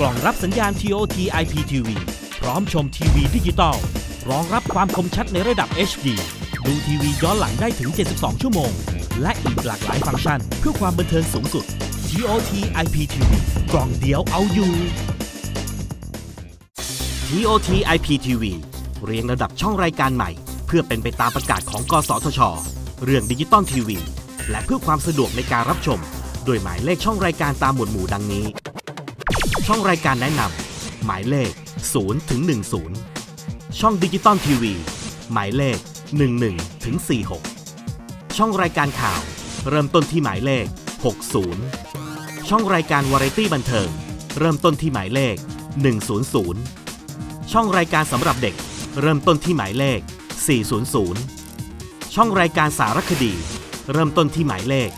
กล่องรับสัญญาณ TOT IPTV พร้อมชมทีวีดิจิตอลรองรับความคมชัดในระดับ HD ดูทีวีย้อนหลังได้ถึง 72 ชั่วโมง และอีกหลากหลายฟังก์ชัน เพื่อความบันเทิงสูงสุด TOT IPTV กล่องเดียวเอาอยู่ TOT IPTV เรียงระดับช่องรายการใหม่ เพื่อเป็นไปตามประกาศของ กสทช เรื่องดิจิตอลทีวี และเพื่อความสะดวกในการรับชม โดยหมายเลขช่องรายการตามหมวดหมู่ดังนี้ ช่องรายการแนะนำหมายเลข 0 ถึง 10 ช่องดิจิตอลทีวีหมายเลข 11 ถึง 46 ช่องรายการข่าว เริ่มต้นที่หมายเลข 60 ช่องรายการวาไรตี้บันเทิง เริ่มต้นที่หมายเลข 100 ช่องรายการสำหรับเด็ก เริ่มต้นที่หมายเลข 400 ช่องรายการสารคดี เริ่มต้นที่หมายเลข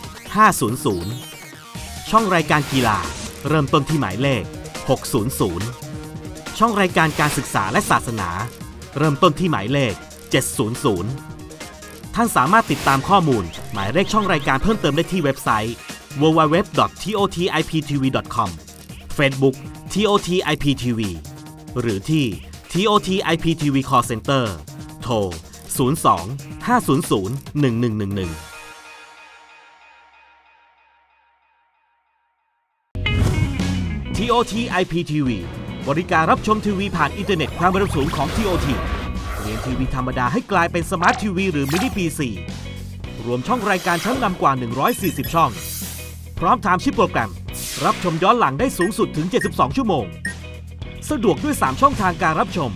500 ช่องรายการกีฬา เริ่มต้นที่หมายเลข 600 ช่องรายการการศึกษาและศาสนา เริ่มต้นที่หมายเลข 700 ท่านสามารถติดตามข้อมูล หมายเลขช่องรายการเพิ่มเติมได้ที่เว็บไซต์ www.totiptv.com Facebook TOTIPTV หรือที่ TOTIPTV Call Center โทร 02 500 1111 TOT IPTV บริการรับชมทีวีผ่านอินเทอร์เน็ตความเร็วสูงของ TOT เปลี่ยนทีวีธรรมดาให้กลายเป็นสมาร์ททีวีหรือมินิพีซีรวมช่องรายการชั้นนำกว่า 140 ช่อง พร้อมไทม์ชิปโปรแกรม รับชมย้อนหลังได้สูงสุดถึง 72 ชั่วโมง สะดวกด้วย 3 ช่องทางการรับชม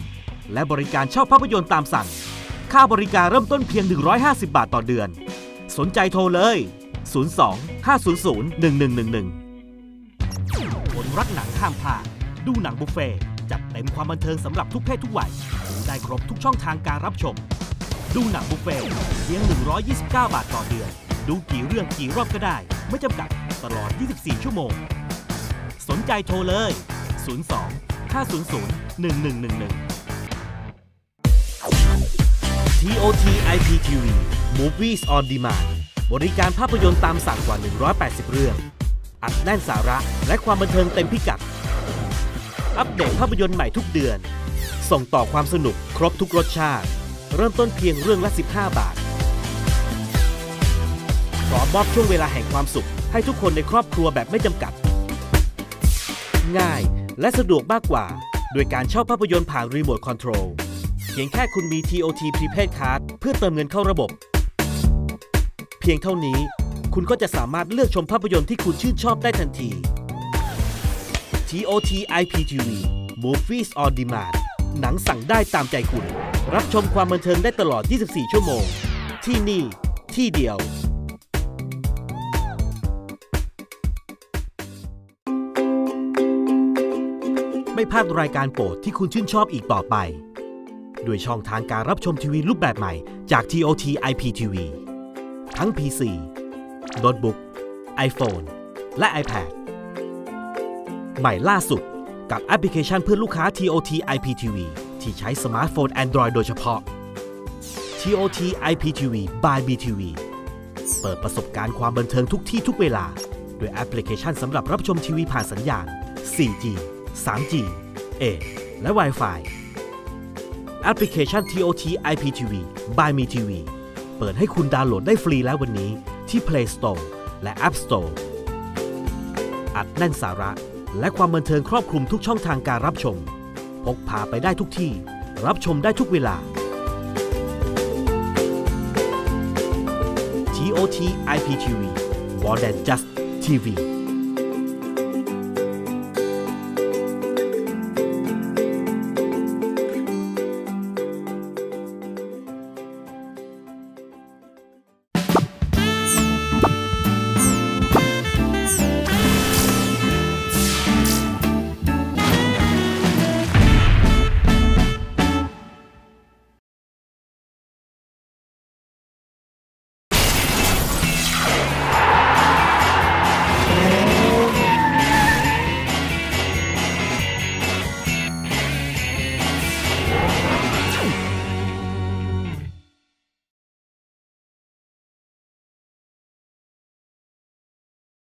และบริการเช่าภาพยนตร์ตามสั่ง ค่าบริการเริ่มต้นเพียง 150 บาทต่อเดือน สนใจโทรเลย 02 500 1111คน รักหนังห้ามพลาดดูหนังบุฟเฟ่จัดเต็มความบันเทิงสำหรับทุกเพศทุกวัยดูได้ครบทุกช่องทางการรับชม ดูหนังบุฟเฟ่เพียง 129 บาทต่อเดือน ดูกี่เรื่องกี่รอบก็ได้ ไม่จำกัดตลอด 24 ชั่วโมง สนใจโทรเลย 02 500 1111 TOT IPTV Movies on Demand บริการภาพยนตร์ตามสั่งกว่า 180 เรื่อง อัดแน่นสาระและความบันเทิงเต็มพิกัด อัปเดตภาพยนตร์ใหม่ทุกเดือน ส่งต่อความสนุกครบทุกรสชาติ เริ่มต้นเพียงเรื่องละ 15 บาทพร้อมมอบช่วงเวลาแห่งความสุข ให้ทุกคนในครอบครัวแบบไม่จำกัด ง่ายและสะดวกมากกว่า โดยการเช่าภาพยนตร์ผ่านรีโมทคอนโทรลเพียงแค่คุณมี TOT Prepaid Card เพื่อเติมเงินเข้าระบบ เพียงเท่านี้ คุณก็จะสามารถเลือกชมภาพยนตร์ที่คุณชื่นชอบได้ทันที TOT IPTV Movies on Demand หนังสั่งได้ตามใจคุณ รับชมความบันเทิงได้ตลอด 24 ชั่วโมง ที่นี่ ที่เดียวไม่พลาดรายการโปรดที่คุณชื่นชอบอีกต่อไปด้วยช่องทางการรับชมทีวีรูปแบบใหม่จาก TOT IPTV ทั้ง PC โน้ตบุ๊ก iPhone และ iPad ใหม่ล่าสุดกับแอปพลิเคชันเพื่อลูกค้า TOT IPTV ที่ใช้สมาร์ทโฟน Android โดยเฉพาะ TOT IPTV by BTV เปิดประสบการณ์ความบันเทิงทุกที่ทุกเวลาด้วยแอปพลิเคชันสำหรับรับชมทีวีผ่านสัญญาณ 4G 3G A และ Wi-Fi แอปพลิเคชัน TOT IPTV by MeTV เปิดให้คุณดาวน์โหลดได้ฟรีแล้ววันนี้ ที่ Play Store และ App Store อัดแน่นสาระและความบันเทิงครอบคลุมทุกช่องทางการรับชม พกพาไปได้ทุกที่ รับชมได้ทุกเวลา TOT IPTV More than just TV